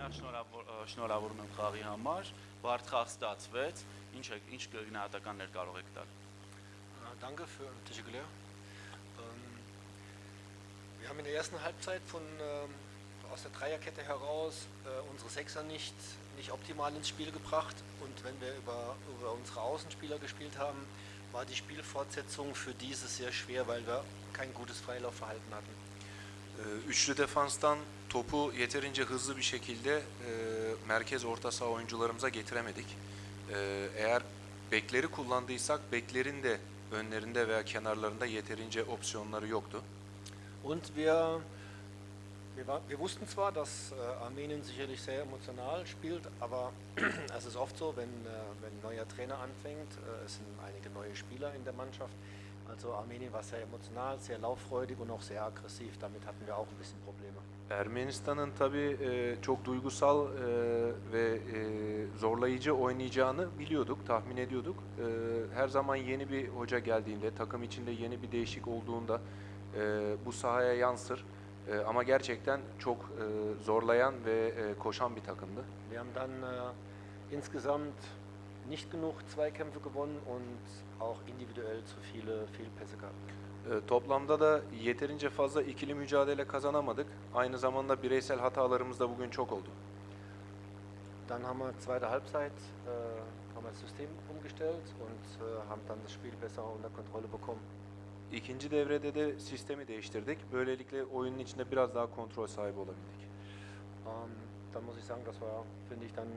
Նախ շնորհավոր ը, շնորհավորում եմ խաղի համար։ Բարդ խաղ ստացվեց։ Ինչ է ինչ գնահատականներ կարող եք տալ։ Äh, Danke für teşekkürler. Ähm, wir haben in der ersten Halbzeit von, ähm, aus der Dreierkette heraus äh, unsere Sechser nicht, nicht optimal ins Spiel gebracht. Und wenn wir über, über unsere Außenspieler gespielt haben, war die Spielfortsetzung für diese sehr schwer, weil wir kein gutes Freilaufverhalten hatten. Ee, Üçlü defanstan topu yeterince hızlı bir şekilde e, merkez orta saha oyuncularımıza getiremedik. Ee, eğer bekleri kullandıysak beklerin de önlerinde veya kenarlarında yeterince opsiyonları yoktu. Und wir, wir, war, wir wussten zwar, dass äh, Armenien sicherlich sehr emotional spielt, aber es ist oft so, wenn, äh, wenn neuer Trainer anfängt, äh, es sind einige neue Spieler in der Mannschaft. Also Armenien war sehr emotional, sehr lauffreudig und auch sehr aggressiv. Damit hatten wir auch ein bisschen Probleme. Ermenistan'ın tabii e, çok duygusal e, ve e, zorlayıcı oynayacağını biliyorduk, tahmin ediyorduk. E, her zaman yeni bir hoca geldiğinde, takım içinde yeni bir değişik olduğunda e, bu sahaya yansır. E, ama gerçekten çok e, zorlayan ve e, koşan bir takımdı. Wir haben dann äh, insgesamt nicht genug Zweikämpfe gewonnen und auch individuell zu viele Fehlpässe gehabt. E, toplamda da yeterince fazla ikili mücadele kazanamadık. Aynı zamanda bireysel hatalarımız da bugün çok oldu. Dann haben wir zweite Halbzeit äh, haben wir das System umgestellt und äh, haben dann das Spiel besser unter Kontrolle bekommen. İkinci devrede de sistemi değiştirdik. Böylelikle oyunun içinde biraz daha kontrol sahibi olabildik. Ähm, dann muss ich sagen, dass wir, finde ich, dann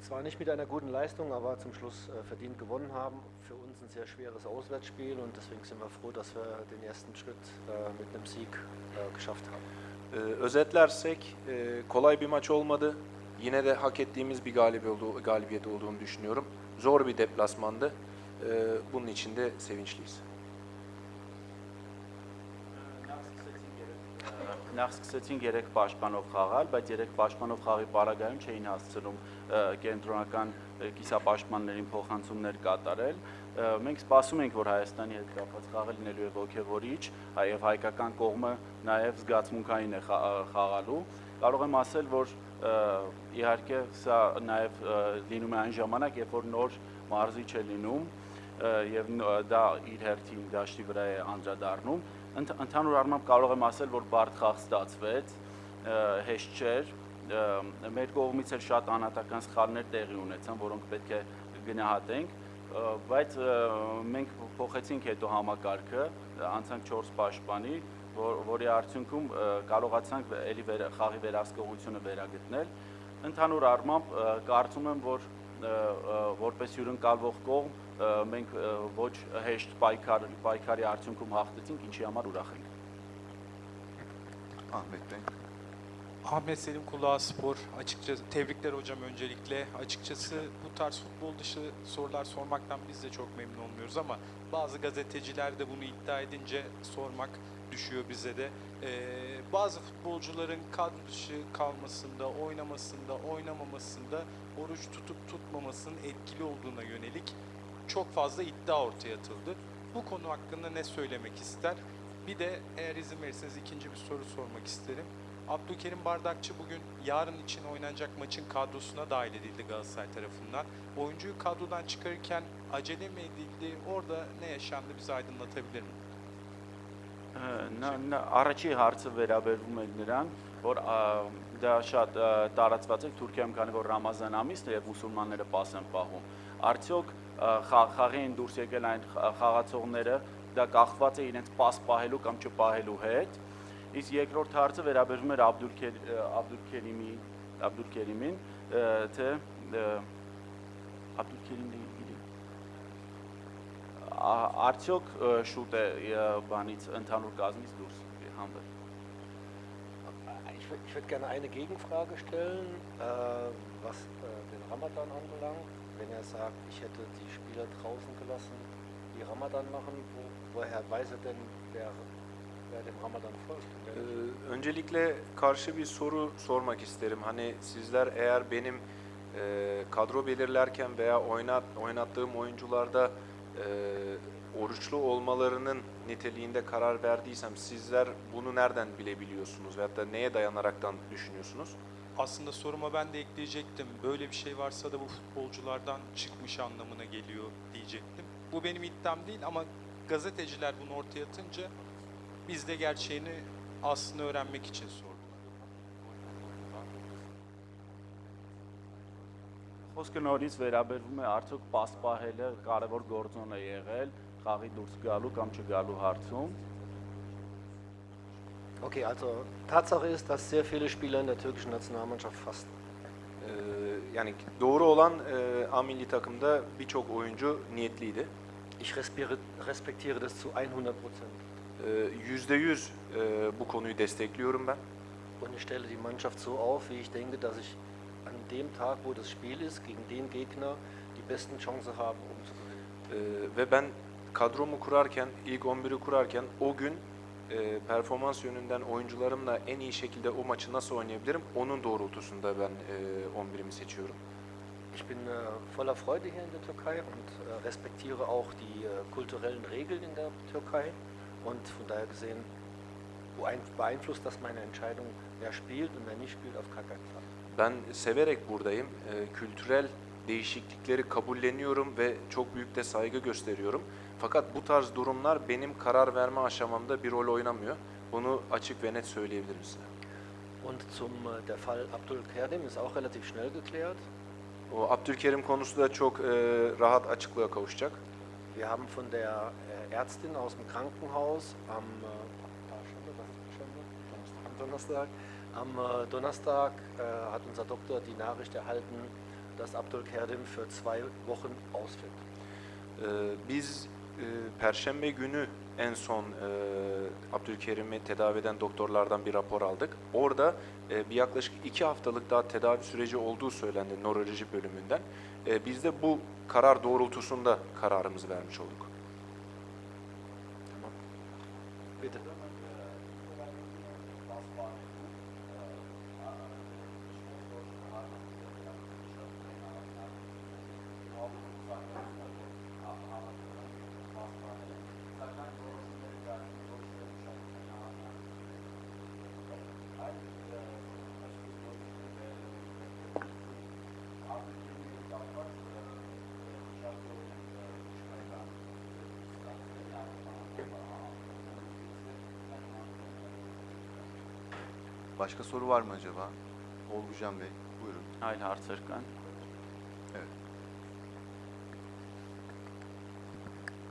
zwar nicht mit einer guten Leistung, aber zum Schluss äh, verdient gewonnen haben. Für uns ein sehr schweres Auswärtsspiel und deswegen sind wir froh, dass wir den ersten Schritt äh, mit einem Sieg äh, geschafft haben. Ee, özetlersek e, kolay bir maç olmadı. Yine de hak ettiğimiz bir galibiyet, olduğu, galibiyet olduğunu düşünüyorum. Zor bir deplasmandı. Ee, bunun için de sevinçliyiz. Նախ սկսեցին 3 պաշտպանով խաղալ, բայց 3 պաշտպանով խաղի պարագայում չէին հասցնում կենտրոնական կիսապաշտպաններին փոխանցումներ կատարել։ Մենք սպասում ենք, որ Հայաստանի հետ կապված խաղը լինելու է ողջևորիչ, հայև հայկական կողմը նաև զգացմունքային է խաղալու։ Կարող եմ ասել, որ իհարկե սա նաև ը, լինում է այն ժամանակ, երբ որ նոր մարզիչ է լինում, եւ դա իր հերթին դաշտի վրա է անդրադառնում Ընդ- ընդհանուր առմամբ կարող եմ ասել որ բարդ խաղ ստացվեց հեշտ չէր մեր կողմից էլ շատ անհատական սխալներ տեղի ունեցան որոնք պետք է գնահատենք բայց մենք փոխեցինք հետո համակարգը անցանք 4 պաշտպանի որ, որի արդյունքում կարողացանք ելի վեր, խաղի վերահսկողությունը վերագտնել ընդհանուր առմամբ կարծում եմ որ որպես հյուրընկալվող կողմ մենք ը, ոչ հեշտ պայքար պայքարի արդյունքում հաղթեցինք, ինչի համար ուրախ ենք։ Ahmet Bey. Ahmet Selim Kulağı Spor. Açıkçası tebrikler hocam öncelikle. Açıkçası bu tarz futbol dışı sorular sormaktan biz de çok memnun olmuyoruz ama bazı gazeteciler de bunu iddia edince sormak düşüyor bize de. Ee, bazı futbolcuların kadro dışı kalmasında, oynamasında, oynamamasında oruç tutup tutmamasının etkili olduğuna yönelik çok fazla iddia ortaya atıldı. Bu konu hakkında ne söylemek ister? Bir de eğer izin verirseniz ikinci bir soru sormak isterim. Abdülkerim Bardakçı bugün yarın için oynanacak maçın kadrosuna dahil edildi Galatasaray tarafından. Oyuncuyu kadrodan çıkarırken acele mi edildi? Orada ne yaşandı bize aydınlatabilir mi? Նա նա առաջի հարցը վերաբերվում է նրան, որ ա, դա շատ ա, տարածված է Թուրքիայում, քանի որ Ռամազան ամիսն է եւ մուսուլմանները պաս են պահում։ Արդյոք ա, խաղ- խաղի են դուրս եկել այն խաղացողները, դա կախված է իրենց պաս պահելու կամ չպահելու հետ։ Իսկ երկրորդ հարցը վերաբերվում էր Աբդուլ Աբդուլ Քերիմի Աբդուլ Քերիմին, ը, թե ը, Աբդուլ Քերիմի Ա- արդյոք շուտ է բանից ընդհանուր կազմից դուրս հանվել։ Ich, wür- ich würde gerne eine Gegenfrage stellen, äh, was äh, den Ramadan anbelangt. Wenn er sagt, ich hätte die Spieler draußen gelassen, die Ramadan machen, wo, woher weiß er denn, wer, wer dem Ramadan folgt? Ee, öncelikle karşı bir soru sormak isterim. Hani sizler eğer benim e, kadro belirlerken veya oynat, oynattığım oyuncularda e, oruçlu olmalarının niteliğinde karar verdiysem sizler bunu nereden bilebiliyorsunuz veyahut da neye dayanaraktan düşünüyorsunuz? Aslında soruma ben de ekleyecektim. Böyle bir şey varsa da bu futbolculardan çıkmış anlamına geliyor diyecektim. Bu benim iddiam değil ama gazeteciler bunu ortaya atınca biz de gerçeğini aslında öğrenmek için sorduk. Խոսքը նորից վերաբերվում է արդյոք պասպահելը կարևոր գործոն է եղել խաղի դուրս գալու կամ չգալու հարցում։ Okay, also Tatsache ist, dass sehr viele Spieler in der türkischen Nationalmannschaft fasten. Ee, yani doğru olan e, A milli takımda birçok oyuncu niyetliydi. Ich respektiere, respektiere das zu 100 Prozent. Ee, Yüzde yüz e, bu konuyu destekliyorum ben. Und ich stelle die Mannschaft so auf, wie ich denke, dass ich an dem Tag, wo das Spiel ist, gegen den Gegner die besten Chancen habe, um zu gewinnen. Ee, ve ben kadromu kurarken, ilk 11'i kurarken o gün e, performans yönünden oyuncularımla en iyi şekilde o maçı nasıl oynayabilirim onun doğrultusunda ben e, 11'imi seçiyorum. Ich bin äh, voller Freude hier in der Türkei und äh, respektiere auch die äh, kulturellen Regeln in der Türkei. Und von daher gesehen beein- beeinflusst das meine Entscheidung, wer spielt und wer nicht spielt, auf gar keinen Fall. Ben severek buradayım. Ee, kültürel değişiklikleri kabulleniyorum ve çok büyük de saygı gösteriyorum. Fakat bu tarz durumlar benim karar verme aşamamda bir rol oynamıyor. Bunu açık ve net söyleyebilirim size. Und zum äh, der Fall Abdul Kerdim ist auch relativ schnell geklärt. O Abdülkerim konusu da çok e, rahat açıklığa kavuşacak. Wir haben von der äh, Ärztin aus dem Krankenhaus am, äh, Donnerstag, am Donnerstag äh, hat unser Doktor die Nachricht erhalten, dass Abdul Kerdim für zwei Wochen ausfällt. Biz Perşembe günü en son e, Abdülkerim'i tedavi eden doktorlardan bir rapor aldık. Orada e, bir yaklaşık iki haftalık daha tedavi süreci olduğu söylendi nöroloji bölümünden. E, biz de bu karar doğrultusunda kararımızı vermiş olduk. Bitte. Başka soru var mı acaba? Olgucan Bey, buyurun. Aylar Tırkan. Evet.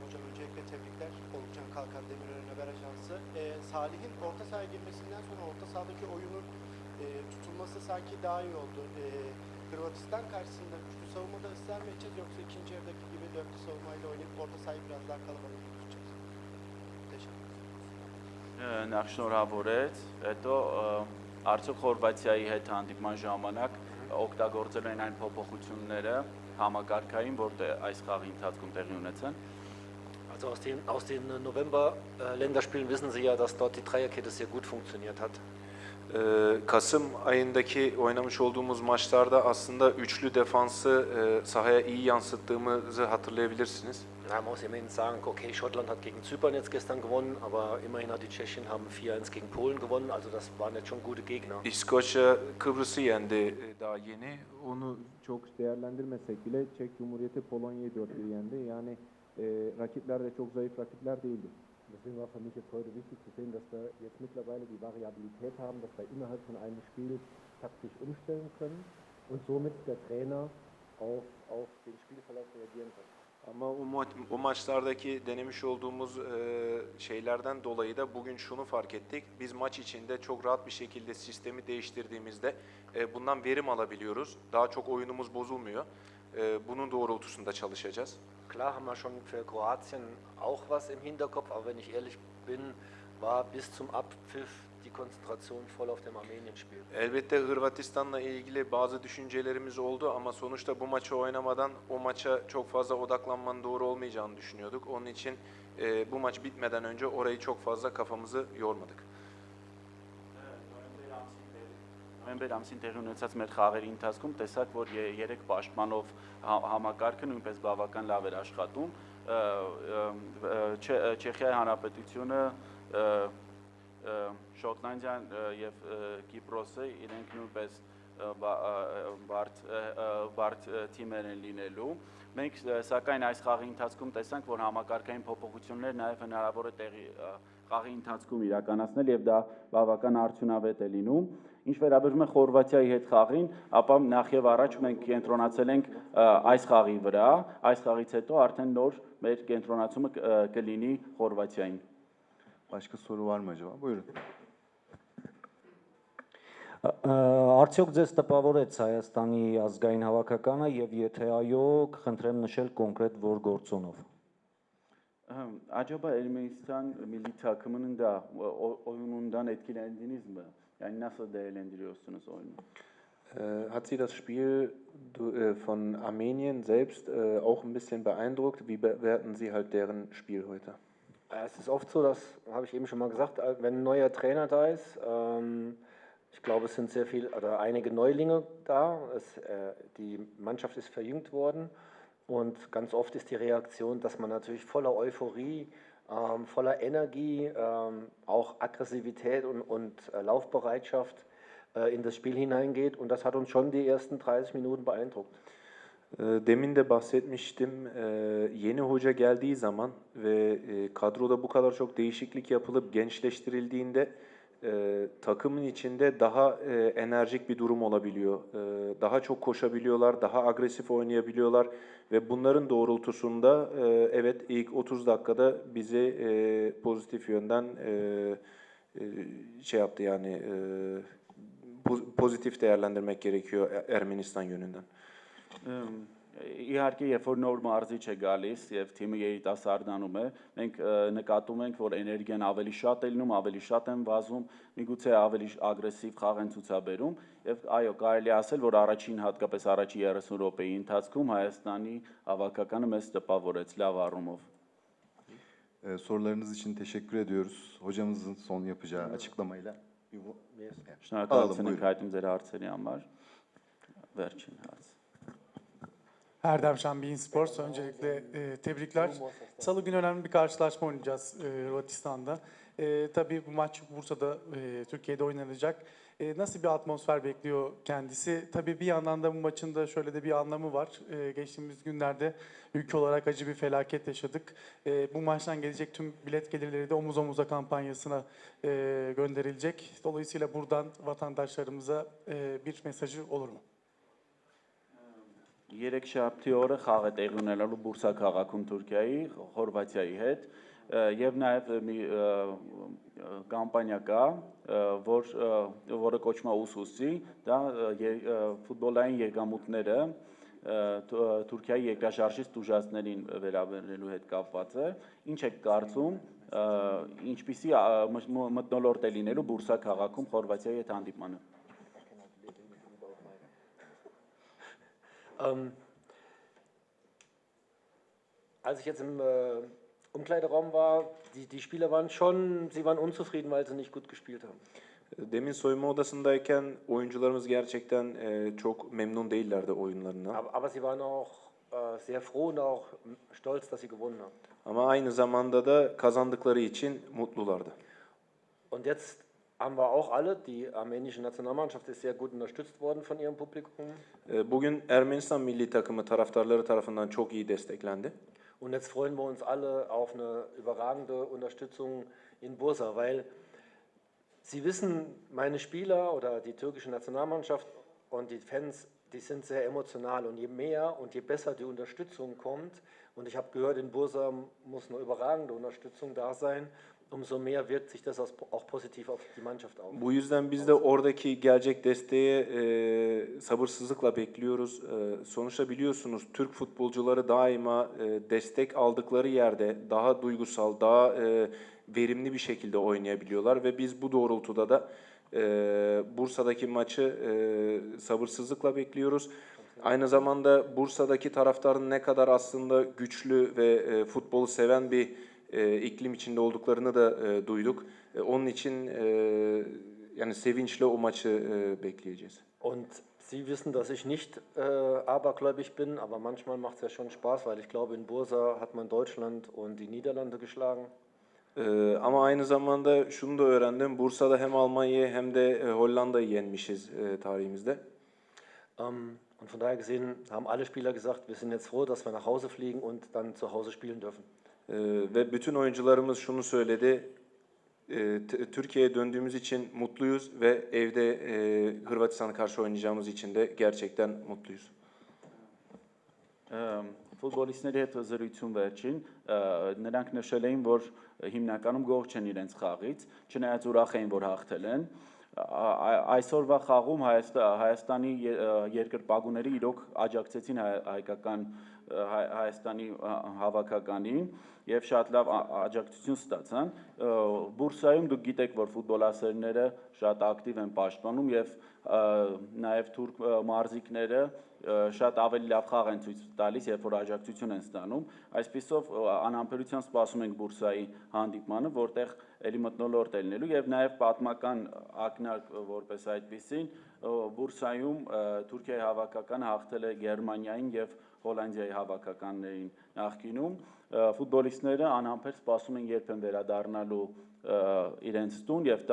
Hocam öncelikle tebrikler. Olgucan Kalkan Demirören Haber Ajansı. Ee, Salih'in orta sahaya girmesinden sonra orta sahadaki oyunun e, tutulması sanki daha iyi oldu. Ee, Hırvatistan karşısında güçlü savunmada ısrar mı edeceğiz yoksa ikinci yarıdaki gibi dörtlü savunmayla oynayıp orta sahayı biraz daha kalabalık Նախ շնորհավորեց, հետո արդյոք Խորվաթիայի հետ հանդիպման ժամանակ օգտագործել են այն փոփոխությունները համակարգային, որտեղ այս խաղի ընթացքում տեղի ունեցան։ Also aus den, aus den November-Länderspielen wissen Sie ja, dass dort die Dreierkette sehr gut funktioniert hat. Ee, Kasım ayındaki oynamış olduğumuz maçlarda aslında üçlü defansı e, sahaya iyi yansıttığımızı hatırlayabilirsiniz. Man muss immerhin sagen, okay, Schottland hat gegen Zypern jetzt gestern gewonnen, aber immerhin hat die Tschechen haben 4-1 gegen Polen gewonnen, also das waren jetzt schon gute Gegner. İskoçya Kıbrıs'ı yendi e, daha yeni. Onu çok değerlendirmesek bile Çek Cumhuriyeti Polonya'yı 4-1 yendi. Yani e, rakipler de çok zayıf rakipler değildi. Deswegen war für mich jetzt heute wichtig zu sehen, dass wir jetzt mittlerweile die Variabilität haben, dass wir innerhalb von einem Spiel taktisch umstellen können und somit der Trainer auf, auf den Spielverlauf reagieren kann. Ama o, ma- o maçlardaki denemiş olduğumuz e, şeylerden dolayı da bugün şunu fark ettik. Biz maç içinde çok rahat bir şekilde sistemi değiştirdiğimizde e, bundan verim alabiliyoruz. Daha çok oyunumuz bozulmuyor. E, bunun doğrultusunda çalışacağız. Klar haben wir schon für Kroatien auch was im Hinterkopf, aber wenn ich ehrlich bin, war bis zum Abpfiff die Konzentration voll auf dem Armenien-Spiel. Elbette Hırvatistan'la ilgili bazı düşüncelerimiz oldu ama sonuçta bu maçı oynamadan o maça çok fazla odaklanmanın doğru olmayacağını düşünüyorduk. Onun için e, bu maç bitmeden önce orayı çok fazla kafamızı yormadık. Նոյեմբեր ամսին տեղի ունեցած մեր խաղերի ընթացքում տեսակ, որ երեք պաշտպանով հա- համակարգը նույնպես բավական լավ էր աշխատում։ Չեխիայի Հանրապետությունը Շոտլանդիան եւ Կիպրոսը իրենք նույնպես բա- բարդ բարդ թիմեր են լինելու։ Մենք սակայն այս խաղի ընթացքում տեսանք, որ համակարգային փոփոխություններ նաև հնարավոր է տեղի խաղի ընթացքում իրականացնել եւ դա բավական արդյունավետ է լինում։ Ինչ վերաբերում է Խորվաթիայի հետ խաղին, ապա նախ եւ առաջ մենք կենտրոնացել ենք այս խաղի վրա, այս խաղից հետո արդեն նոր մեր կենտրոնացումը կլինի Խորվաթիային։ Başka soru var mı acaba? Buyurun. Ա- ա, Արդյոք ձեզ տպավորեց Հայաստանի ազգային հավաքականը եւ եթե այո, կխնդրեմ nշել կոնկրետ որ գործոնով։ Hım, Acaba Ermenistan milli takımının da o- o- oyunundan etkilendiğiniz mi? Yani nasıl değerlendiriyorsunuz oyunu? Äh, hat Sie das Spiel du- äh, von Armenien selbst äh, auch ein bisschen beeindruckt? Wie bewerten Sie halt deren Spiel heute? Äh, Es ist oft so, das habe ich eben schon mal gesagt, äh, wenn ein neuer Trainer da ist, ähm, ich glaube, es sind sehr viel oder einige Neulinge da. Es, äh, die Mannschaft ist verjüngt worden und ganz oft ist die Reaktion, dass man natürlich voller Euphorie, ähm, voller Energie, ähm, auch Aggressivität und, und äh, Laufbereitschaft äh, in das Spiel hineingeht und das hat uns schon die ersten 30 Minuten beeindruckt. Ee, Demin de bahsetmiştim. Ee, Yeni hoca geldiği zaman ve e, kadroda bu kadar çok değişiklik yapılıp gençleştirildiğinde e, takımın içinde daha e, enerjik bir durum olabiliyor. E, Daha çok koşabiliyorlar, daha agresif oynayabiliyorlar ve bunların doğrultusunda e, evet ilk 30 dakikada bizi e, pozitif yönden e, e, şey yaptı yani e, poz- pozitif değerlendirmek gerekiyor E- Ermenistan yönünden. Հմ, Իհարկե, երբ որ նոր մարզիչ է գալիս եւ թիմը երիտասարդանում է, մենք նկատում ենք, որ էներգիան ավելի շատ է լինում, ավելի շատ են վազում, միգուցե ավելի ագրեսիվ խաղ են ցուցաբերում եւ այո, կարելի է ասել, որ առաջին hատկապես առաջի 30 րոպեի ընթացքում Հայաստանի հավաքականը մեզ տպավորեց լավ առումով։ Ee, sorularınız için teşekkür ediyoruz. Hocamızın son yapacağı açıklamayla. Շնորհակալություն buyurun. ենք հայտնում ձեր հարցերի համար։ Վերջին հարց։ Erdem Şen Bein Sports. Öncelikle e, tebrikler. Salı günü önemli bir karşılaşma oynayacağız e, Hırvatistan'da. E, tabii bu maç Bursa'da, e, Türkiye'de oynanacak. E, nasıl bir atmosfer bekliyor kendisi? Tabii bir yandan da bu maçın da şöyle de bir anlamı var. E, geçtiğimiz günlerde ülke olarak acı bir felaket yaşadık. E, bu maçtan gelecek tüm bilet gelirleri de omuz omuza kampanyasına e, gönderilecek. Dolayısıyla buradan vatandaşlarımıza e, bir mesajı olur mu? Երեքշաբթի օրը խաղ է տեղի ունենալու Բուրսա քաղաքում Թուրքիայի, Խորվաթիայի հետ եւ նաեւ մի կամպանիա կա, որ որը կոչվում է Ուսուսի, դա ֆուտբոլային եկամուտները ը, Թ- ը, Թուրքիայի երկրաշարժից տուժածներին վերաբերելու հետ կապված է։ Ինչ եք կարծում, ինչպիսի մթնոլորտ է լինելու Բուրսա քաղաքում Խորվաթիայի հետ հանդիպմանը։ Ähm, als ich jetzt im äh, Umkleideraum war, die, die Spieler waren schon, sie waren unzufrieden, weil sie nicht gut gespielt haben. Demin soyunma odasındayken oyuncularımız gerçekten e, çok memnun değillerdi oyunlarından. Aber, aber sie waren auch äh, sehr froh und auch stolz, dass sie gewonnen haben. Ama aynı zamanda da kazandıkları için mutlulardı. Und jetzt haben wir auch alle, die armenische Nationalmannschaft ist sehr gut unterstützt worden von ihrem Publikum. Bugün Ermenistan milli takımı taraftarları tarafından çok iyi desteklendi. Und jetzt freuen wir uns alle auf eine überragende Unterstützung in Bursa, weil Sie wissen, meine Spieler oder die türkische Nationalmannschaft und die Fans, die sind sehr emotional. Und je mehr und je besser die Unterstützung kommt, und ich habe gehört, in Bursa muss eine überragende Unterstützung da sein, umso mehr wirkt sich das auch positiv auf die Mannschaft aus. Bu yüzden biz de oradaki gelecek desteğe e, sabırsızlıkla bekliyoruz. E, sonuçta biliyorsunuz Türk futbolcuları daima e, destek aldıkları yerde daha duygusal, daha e, verimli bir şekilde oynayabiliyorlar ve biz bu doğrultuda da e, Bursa'daki maçı e, sabırsızlıkla bekliyoruz. Aynı zamanda Bursa'daki taraftarın ne kadar aslında güçlü ve e, futbolu seven bir iklim içinde olduklarını da e, duyduk. E, onun için e, yani sevinçle o maçı e, bekleyeceğiz. Und Sie wissen, dass ich nicht äh, abergläubig bin, aber manchmal macht es ja schon Spaß, weil ich glaube, in Bursa hat man Deutschland und die Niederlande geschlagen. Ee, ama aynı zamanda şunu da öğrendim. Bursa'da hem Almanya'yı hem de e, Hollanda'yı yenmişiz e, tarihimizde. Ähm, und von daher gesehen haben alle Spieler gesagt, wir sind jetzt froh, dass wir nach Hause fliegen und dann zu Hause spielen dürfen. Ve bütün oyuncularımız şunu söyledi. Türkiye'ye döndüğümüz için mutluyuz ve evde Hırvatistan'a karşı oynayacağımız için de gerçekten mutluyuz. Ֆուտբոլիստների հետ զրույցում վերջին նրանք նշել էին, որ հիմնականում գող չեն իրենց խաղից, չնայած ուրախ էին, որ հաղթել են։ Այսօրվա խաղում Հայաստա- Հայաստանի ե- ը, երկրպագուները իրոք աջակցեցին հայ- հայկական Հայաստանի հավաքականին եւ շատ լավ աջակցություն ստացան։ Բուրսայում դուք գիտեք, որ ֆուտբոլասերները շատ ակտիվ են պաշտպանում եւ նաեւ թուրք մարզիկները շատ ավելի լավ խաղ են ցույց տալիս, երբ որ աջակցություն են ստանում։ Այսպիսով ը, անամբերությամբ սպասում ենք Բուրսայի հանդիպմանը, որտեղ ելի մտնոլորտ է լինելու եւ նաեւ պատմական ակնարկ որպես այդպեսին Բուրսայում Թուրքիայի հավաքականը հաղթել է Գերմանիային եւ Հոլանդիայի հավաքականներին նախկինում։ Ֆուտբոլիստները անհամբեր սպասում են երբ են վերադառնալու իրենց տուն եւ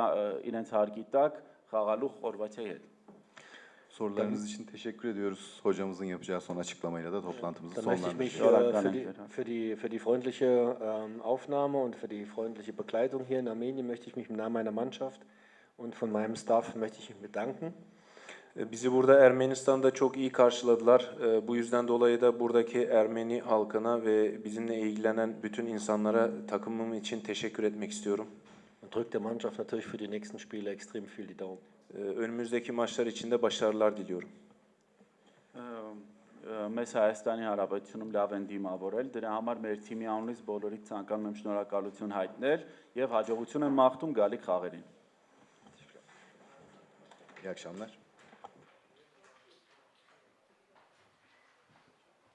իրենց հարկի տակ խաղալու Խորվաթիայի հետ։ Sorularınız için teşekkür ediyoruz. Hocamızın yapacağı son açıklamayla da toplantımızı Dann möchte ich mich sonlandırıyoruz. für, die, für, die, für die freundliche Aufnahme und für die freundliche Begleitung hier in Armenien möchte ich mich im Namen meiner Mannschaft und von meinem Staff möchte ich mich bedanken. E, Bizi burada Ermenistan'da çok iyi karşıladılar. E, Bu yüzden dolayı da buradaki Ermeni halkına ve bizimle ilgilenen bütün insanlara takımım için teşekkür etmek istiyorum. Und drückt der Mannschaft natürlich für die nächsten Spiele extrem viel die Daumen. E, Önümüzdeki maçlar için de başarılar diliyorum. Ը, ը, Մեզ Հայաստանի Հանրապետությունում լավ են դիմավորել, դրա համար մեր թիմի անունից բոլորիդ ցանկանում եմ շնորհակալություն հայտնել եւ հաջողություն եմ մաղթում գալիք խաղերին։ İyi akşamlar.